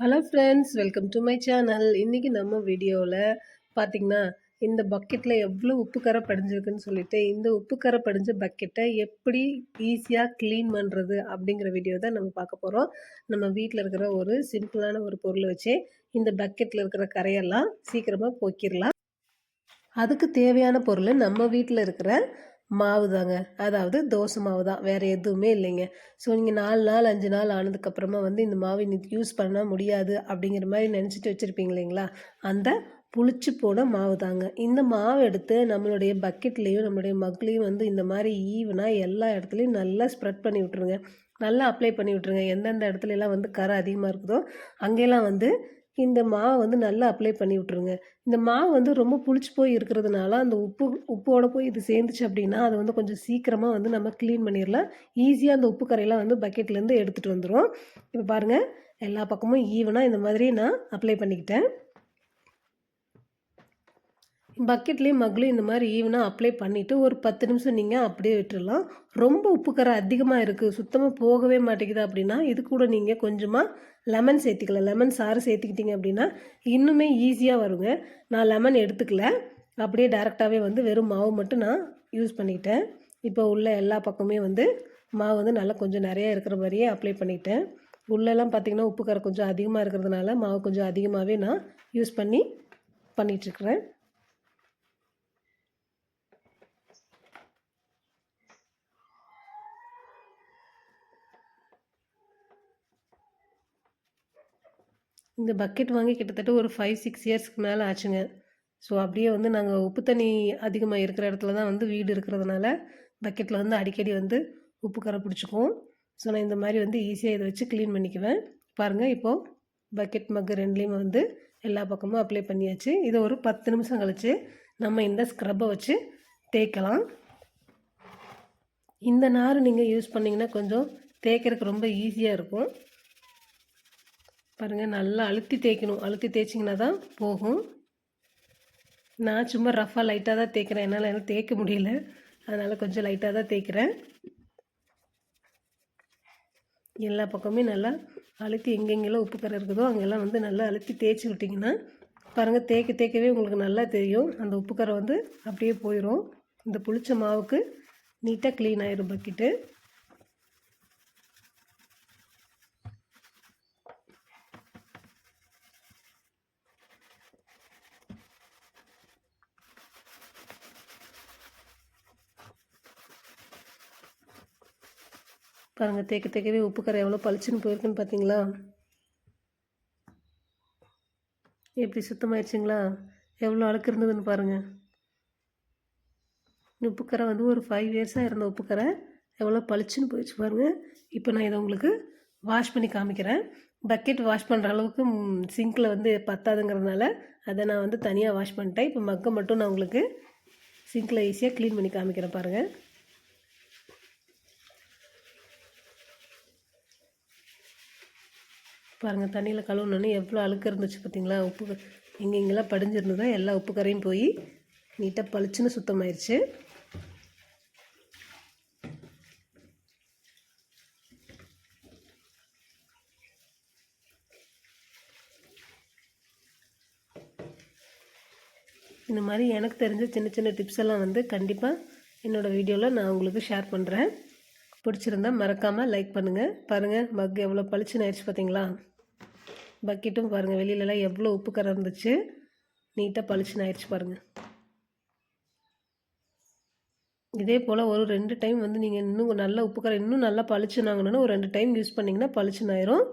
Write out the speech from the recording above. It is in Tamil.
Hello friends welcome to my channel இன்றைக்கி நம்ம வீடியோவில் பார்த்திங்கன்னா இந்த பக்கெட்டில் எவ்வளோ உப்பு கரை படிஞ்சிருக்குன்னு சொல்லிட்டு இந்த உப்பு கரை படிஞ்ச பக்கெட்டை எப்படி ஈஸியாக க்ளீன் பண்ணுறது அப்படிங்கிற வீடியோ தான் நம்ம பார்க்க போகிறோம் நம்ம வீட்டில் இருக்கிற ஒரு சிம்பிளான ஒரு பொருளை வச்சு இந்த பக்கெட்டில் இருக்கிற கரையெல்லாம் சீக்கிரமாக போக்கிடலாம். அதுக்கு தேவையான பொருள் நம்ம வீட்டில் இருக்கிற மாவு தாங்க அதாவது தோசை மாவு தான் வேறு எதுவுமே இல்லைங்க. ஸோ நீங்கள் நாலு நாள் அஞ்சு நாள் ஆனதுக்கப்புறமா வந்து இந்த மாவு இன்னைக்கு யூஸ் பண்ண முடியாது அப்படிங்கிற மாதிரி நினச்சிட்டு வச்சுருப்பீங்க இல்லைங்களா? அந்த புளிச்சு போன மாவு தாங்க இந்த மாவு எடுத்து நம்மளுடைய பக்கெட்லேயும் நம்மளுடைய மக்லேயும் வந்து இந்த மாதிரி ஈவனாக எல்லா இடத்துலையும் நல்லா ஸ்ப்ரெட் பண்ணி விட்ருங்க நல்லா அப்ளை பண்ணி விட்ருங்க எந்தெந்த இடத்துலலாம் வந்து கரை அதிகமாக இருக்குதோ அங்கெல்லாம் வந்து இந்த மாவை வந்து நல்லா அப்ளை பண்ணி விட்ருங்க இந்த மாவு வந்து ரொம்ப புளிச்சு போய் இருக்கிறதுனால அந்த உப்பு உப்போட போய் இது சேர்ந்துச்சு அப்படின்னா அதை வந்து கொஞ்சம் சீக்கிரமாக வந்து நம்ம க்ளீன் பண்ணிடலாம் ஈஸியாக அந்த உப்பு கரையெல்லாம் வந்து பக்கெட்லேருந்து எடுத்துகிட்டு வந்துடும் இப்போ பாருங்கள் எல்லா பக்கமும் ஈவனாக இந்த மாதிரி நான் அப்ளை பண்ணிக்கிட்டேன். பக்கெட்லேயும் மகளும் இந்த மாதிரி ஈவனாக அப்ளை பண்ணிவிட்டு ஒரு பத்து நிமிஷம் நீங்கள் அப்படியே விட்டுடலாம் ரொம்ப உப்பு கரை அதிகமாக இருக்குது சுத்தமாக போகவே மாட்டேங்குது அப்படின்னா இது கூட நீங்கள் கொஞ்சமாக லெமன் சேர்த்திக்கலாம். லெமன் சாறு சேர்த்துக்கிட்டிங்க அப்படின்னா இன்னுமே ஈஸியாக வருங்க. நான் லெமன் எடுத்துக்கல. அப்படியே டேரெக்டாகவே வந்து வெறும் மாவு மட்டும் நான் யூஸ் பண்ணிக்கிட்டேன். இப்போ உள்ள எல்லா பக்கமே வந்து மாவு வந்து நல்லா கொஞ்சம் நிறையா இருக்கிற மாதிரியே அப்ளை பண்ணிக்கிட்டேன் உள்ளெல்லாம் பார்த்திங்கன்னா உப்பு கொஞ்சம் அதிகமாக இருக்கிறதுனால மாவு கொஞ்சம் அதிகமாகவே நான் யூஸ் பண்ணி பண்ணிகிட்ருக்குறேன் இந்த பக்கெட் வாங்கி கிட்டத்தட்ட ஒரு ஃபைவ் சிக்ஸ் இயர்ஸ்க்கு மேலே ஆச்சுங்க. ஸோ அப்படியே வந்து நாங்கள் உப்பு தண்ணி அதிகமாக இருக்கிற இடத்துல தான் வந்து வீடு இருக்கிறதுனால பக்கெட்டில் வந்து அடிக்கடி வந்து உப்பு கரை பிடிச்சிக்குவோம். ஸோ நான் இந்த மாதிரி வந்து ஈஸியாக இதை வச்சு க்ளீன் பண்ணிக்குவேன். பாருங்கள் இப்போது பக்கெட் மக்கு ரெண்டுலேயுமே வந்து எல்லா பக்கமும் அப்ளை பண்ணியாச்சு. இதை ஒரு பத்து நிமிஷம் கழித்து நம்ம இந்த ஸ்க்ரப்பை வச்சு தேய்க்கலாம். இந்த நார் நீங்கள் யூஸ் பண்ணிங்கன்னா கொஞ்சம் தேய்க்கிறதுக்கு ரொம்ப ஈஸியாக இருக்கும். பாருங்கள் நல்லா அழுத்தி தேய்க்கணும். அழுத்தி தேய்ச்சிங்கன்னா தான் போகும். நான் சும்மா ரஃபாக லைட்டாக தான் தேய்க்கிறேன். என்னால் எனக்கு தேய்க்க முடியல. அதனால் கொஞ்சம் லைட்டாக தான் தேய்க்கிறேன். எல்லா பக்கமே நல்லா அழுத்தி எங்கெங்கெல்லாம் உப்பு கரை இருக்குதோ அங்கெல்லாம் வந்து நல்லா அழுத்தி தேய்ச்சி விட்டிங்கன்னா பாருங்கள் தேய்க்க தேய்க்கவே உங்களுக்கு நல்லா தெரியும். அந்த உப்பு கரை வந்து அப்படியே போயிடும் இந்த புளிச்ச மாவுக்கு நீட்டாக க்ளீன் ஆயிரும் பக்கெட்டு பாருங்கள் தேக்க தேக்கவே உப்பு கரை எவ்வளோ பளிச்சுன்னு போயிருக்குன்னு பார்த்தீங்களா எப்படி சுத்தமாயிடுச்சிங்களா எவ்வளோ அழுக்கு இருந்ததுன்னு பாருங்கள் உப்புக்கரை வந்து ஒரு ஃபைவ் இயர்ஸாக இருந்த உப்புக்கரை எவ்வளோ பளிச்சுன்னு போயிடுச்சு பாருங்கள் இப்போ நான் இதை உங்களுக்கு வாஷ் பண்ணி காமிக்கிறேன். பக்கெட் வாஷ் பண்ணுற அளவுக்கு சிங்கில் வந்து பத்தாதுங்கிறதுனால அதை நான் வந்து தனியாக வாஷ் பண்ணிட்டேன். இப்போ மக்கை மட்டும் நான் உங்களுக்கு சிங்கில் ஈஸியாக க்ளீன் பண்ணி காமிக்கிறேன் பாருங்கள் பாருங்கள் தண்ணியில் கழுவுனோன்னே எவ்வளோ அழுக்கு இருந்துச்சு பார்த்தீங்களா உப்பு எங்கெங்கெல்லாம் படிஞ்சிருந்ததோ? எல்லா உப்பு கரையும் போய் நீட்டாக பளிச்சுன்னு சுத்தமாயிருச்சு. இந்த மாதிரி எனக்கு தெரிஞ்ச சின்ன சின்ன டிப்ஸ் எல்லாம் வந்து கண்டிப்பாக என்னோடய வீடியோவில் நான் உங்களுக்கு ஷேர் பண்ணுறேன் பிடிச்சிருந்தா மறக்காமல் லைக் பண்ணுங்கள் பாருங்கள் மக் எவ்வளோ பளிச்சுன்னு ஆயிடுச்சு பார்த்தீங்களா பக்கெட்டும் பாருங்கள் வெளியிலலாம் எவ்வளோ உப்பு கரை இருந்துச்சு நீட்டாக பளிச்சுன்னு ஆயிடுச்சு பாருங்கள் இதே போல் ஒரு ரெண்டு டைம் வந்து நீங்கள் இன்னும் நல்லா உப்பு கரை இன்னும் நல்லா பளிச்சுனாங்கன்னா ஒரு ரெண்டு டைம் யூஸ் பண்ணிங்கன்னா பளிச்சுன்னு ஆயிரும்.